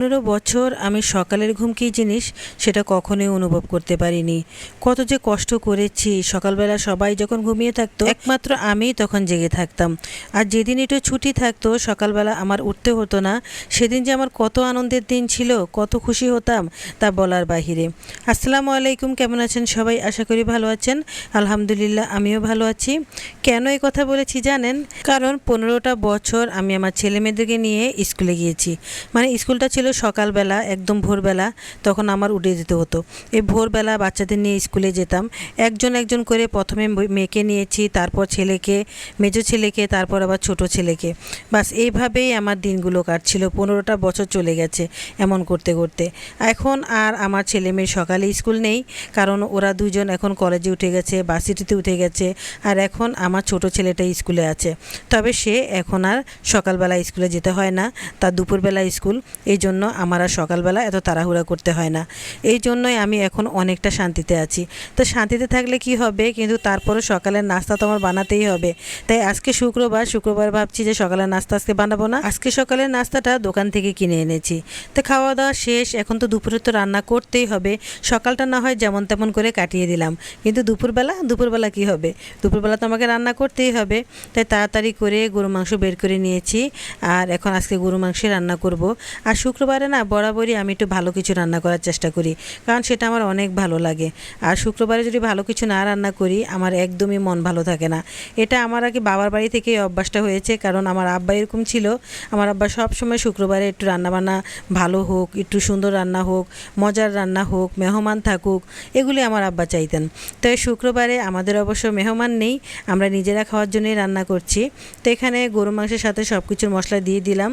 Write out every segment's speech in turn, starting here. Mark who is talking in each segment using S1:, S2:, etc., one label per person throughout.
S1: পনেরো বছর আমি সকালের ঘুম কী জিনিস সেটা কখনোই অনুভব করতে পারিনি। কত যে কষ্ট করেছি, সকালবেলা সবাই যখন ঘুমিয়ে থাকতো, একমাত্র আমি তখন জেগে থাকতাম। আর যেদিন একটু ছুটি থাকতো, সকালবেলা আমার উঠতে হতো না, সেদিন যে আমার কত আনন্দের দিন ছিল, কত খুশি হতাম, তা বলার বাহিরে। আসসালামু আলাইকুম, কেমন আছেন সবাই? আশা করি ভালো আছেন। আলহামদুলিল্লাহ, আমিও ভালো আছি। কেন এই কথা বলেছি জানেন? কারণ পনেরোটা বছর আমি আমার ছেলে মেয়েদেরকে নিয়ে স্কুলে গিয়েছি। মানে স্কুলটা ছিল সকালবেলা, একদম ভোরবেলা, তখন আমার উঠে যেতে হতো। এই ভোরবেলা বাচ্চাদের নিয়ে স্কুলে যেতাম। একজন একজন করে প্রথমে মেয়েকে নিয়েছি, তারপর ছেলেকে, মেজো ছেলেকে, তারপর আবার ছোট ছেলেকে। বাস এইভাবেই আমার দিনগুলো কাটছিল, পনেরোটা বছর চলে গেছে এমন করতে করতে। এখন আর আমার ছেলে মেয়ে সকালে স্কুল নেই, কারণ ওরা দুজন এখন কলেজে উঠে গেছে বাসিটিতে উঠে গেছে, আর এখন আমার ছোট ছেলেটা স্কুলে আছে। তবে সে এখন আর সকালবেলা স্কুলে যেতে হয় না, তার দুপুরবেলা স্কুল, এই জন্য আমার আর সকালবেলা এত তাড়াহুড়া করতে হয় না। এই জন্যই আমি এখন অনেকটা শান্তিতে আছি। তো শান্তিতে থাকলে কি হবে? কিন্তু তারপরে সকালের নাস্তা তো আমার বানাতেই হবে। তাই আজকে শুক্রবার শুক্রবার ভাবছি যে সকালের নাস্তা আজকে বানাবো না। আজকে সকালের নাস্তাটা দোকান থেকে কিনে এনেছি। তো খাওয়া দাওয়া শেষ, এখন তো দুপুরে তো রান্না করতেই হবে। সকালটা না হয় যেমন তেমন করে কাটিয়ে দিলাম। কিন্তু দুপুরবেলা দুপুরবেলা কি হবে? দুপুরবেলা তো আমাকে রান্না করতেই হবে। তাই তাড়াতাড়ি করে গরু মাংস বের করে নিয়েছি। আর এখন আজকে গরু মাংস রান্না করব। আর শুক্রবারে না, বরাবরই আমি একটু ভালো কিছু রান্না করার চেষ্টা করি। কারণ সেটা আমার অনেক ভালো লাগে। আর শুক্রবারে যদি ভালো কিছু না রান্না করি, আমার একদমই মন ভালো থাকে না। এটা আমার আগে বাবার বাড়ি থেকেই অভ্যাসটা হয়েছে, কারণ আমার আব্বা এরকম ছিল। আমার আব্বা সব সময় শুক্রবারে একটু রান্নাবান্না ভালো হোক, একটু সুন্দর রান্না হোক, মজার রান্না হোক, মেহমান থাকুক, এগুলি আমার আব্বা চাইতেন। তাই শুক্রবারে আমাদের অবশ্য মেহমান নেই, আমরা নিজেরা খাওয়ার জন্যই রান্না করছি। তো এখানে গরু মাংসের সাথে সব কিছুর মশলা দিয়ে দিলাম।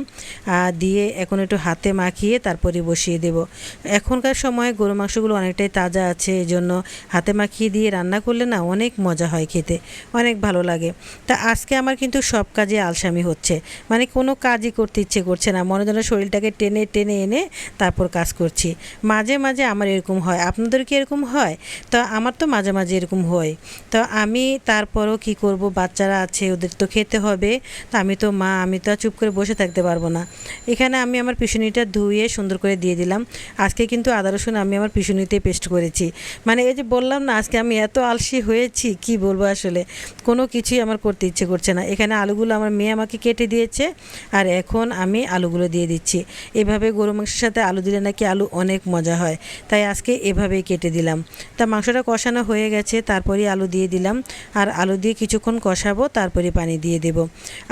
S1: দিয়ে এখন একটু হাতে মাখিয়ে তারপরে বসিয়ে দেব। এখনকার সময় গরু মাংসগুলো অনেকটাই তাজা আছে এই জন্য হাতে মাখিয়ে দিয়ে রান্না করলে না অনেক মজা হয় খেতে, অনেক ভালো লাগে। তা আজকে আমার কিন্তু সব কাজে আলসামি হচ্ছে মানে কোনো কাজই করতে ইচ্ছে করছে না, মনে যেন শরীরটাকে টেনে টেনে এনে তারপর কাজ করছি। মাঝে মাঝে আমার এরকম হয়, আপনাদের কি এরকম হয়? তো আমার তো মাঝে মাঝে এরকম হয়। তো আমি তারপরও কি করব? বাচ্চারা আছে, ওদের তো খেতে হবে। তো আমি তো মা, আমি তো চুপ করে বসে থাকতে পারব না। এখানে আমি আমার পিছনিটা ধুয়ে সুন্দর করে দিয়ে দিলাম। আজকে কিন্তু আদা, রসুন আমি আমার পিছনিতে পেস্ট করেছি। মানে এই যে বললাম না, আজকে আমি এত আলসি হয়েছি, কি বলব আসলে? কোনো কিছুই আমার করতে ইচ্ছে করছে না। এখানে আলুগুলো আমার মেয়ে আমাকে কেটে দিয়েছে, আর এখন আমি আলুগুলো দিয়ে দিচ্ছি। এভাবে গরু মাংসের সাথে আলু দিলে নাকি আলু অনেক মজা হয়। তাই আজকে এভাবেই কেটে দিলাম। তা মাংসটা কষানো হয়ে গেছে তারপরে আলু দিয়ে দিলাম। আর আলু দিয়ে কিছুক্ষণ কষাবো তারপরে পানি দিয়ে দেব।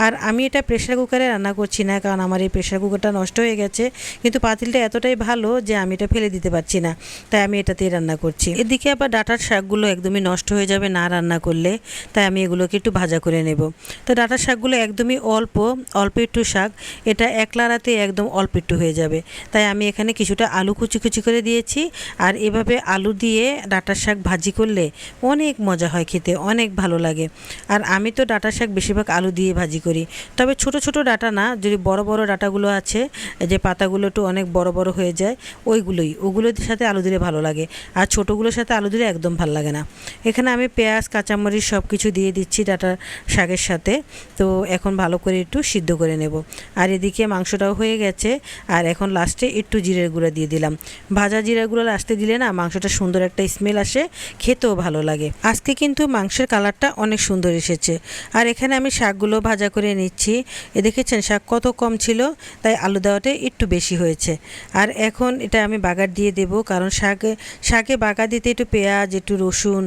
S1: আর আমি এটা প্রেশার কুকারে রান্না করছি না, কারণ আমার এই প্রেশার কুকারটা নষ্ট হয়ে গেছে। কিন্তু পাতিলটা এতটাই ভালো যে আমি এটা ফেলে দিতে পারছি না। তাই আমি এটাতেই রান্না করছি। এদিকে আবার ডাটার শাকগুলো একদমই নষ্ট হয়ে যাবে না রান্না করলে, তাই আমি এগুলোকে একটু ভাজা করে নেব। তো ডাটার শাকগুলো একদমই অল্প অল্প একটু শাক, এটা একলারাতে একদম অল্প একটু হয়ে যাবে। তাই আমি এখানে কিছুটা আলু কুচি কুচি করে দিয়েছি। আর এভাবে আলু দিয়ে ডাটার শাক ভাজি করলে অনেক মজা হয় খেতে, অনেক ভালো লাগে। আর আমি তো ডাটার শাক বেশিরভাগ আলু দিয়ে ভাজি করি। তবে ছোট ছোট ডাটা না, যদি বড় বড় ডাটাগুলো আছে, যে পাতাগুলো একটু অনেক বড় বড় হয়ে যায়, ওইগুলোই। ওগুলোর সাথে আলু দিলে ভালো লাগে। আর ছোটোগুলোর সাথে আলু দিলে একদম ভালো লাগে না। এখানে আমি পেঁয়াজ, কাঁচামরিচ সব কিছু দিয়ে দিচ্ছি ডাটার শাকের সাথে। তো এখন ভালো করে একটু সিদ্ধ করে নেব। আর এদিকে মাংসটাও হয়ে গেছে। আর এখন লাস্টে একটু জিরের গুঁড়া দিয়ে দিলাম। ভাজা জিরের গুঁড়া লাস্টে দিলে না মাংসটা সুন্দর একটা স্মেল আসে, খেতেও ভালো লাগে। আজকে কিন্তু মাংসের কালারটা অনেক সুন্দর এসেছে। আর এখানে আমি শাকগুলো ভাজা করে নিচ্ছি। এ দেখেছেন শাক কত কম ছিল, তাই আলু দেওয়াটা একটু বেশি হয়েছে। আর এখন এটা আমি বাগার দিয়ে দেব, কারণ শাকে শাকে বাগা দিতে একটু পেঁয়াজ, একটু রসুন,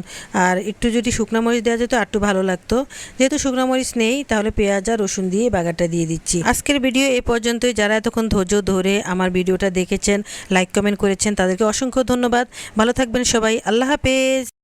S1: আর একটু যদি শুকনো মরিচ দেওয়া যেত আর একটু ভালো লাগতো। যেহেতু শুকনো মরিচ নেই, তাহলে পেঁয়াজ আর রসুন দিয়ে বাগারটা দিয়ে দিচ্ছি। আজকের ভিডিও এ পর্যন্তই। যারা এতক্ষণ ধৈর্য ধরে আমার ভিডিওটা দেখেছেন, লাইক, কমেন্ট করেছেন, তাদেরকে অসংখ্য ধন্যবাদ। ভালো থাকবেন সবাই। আল্লাহ হাফেজ।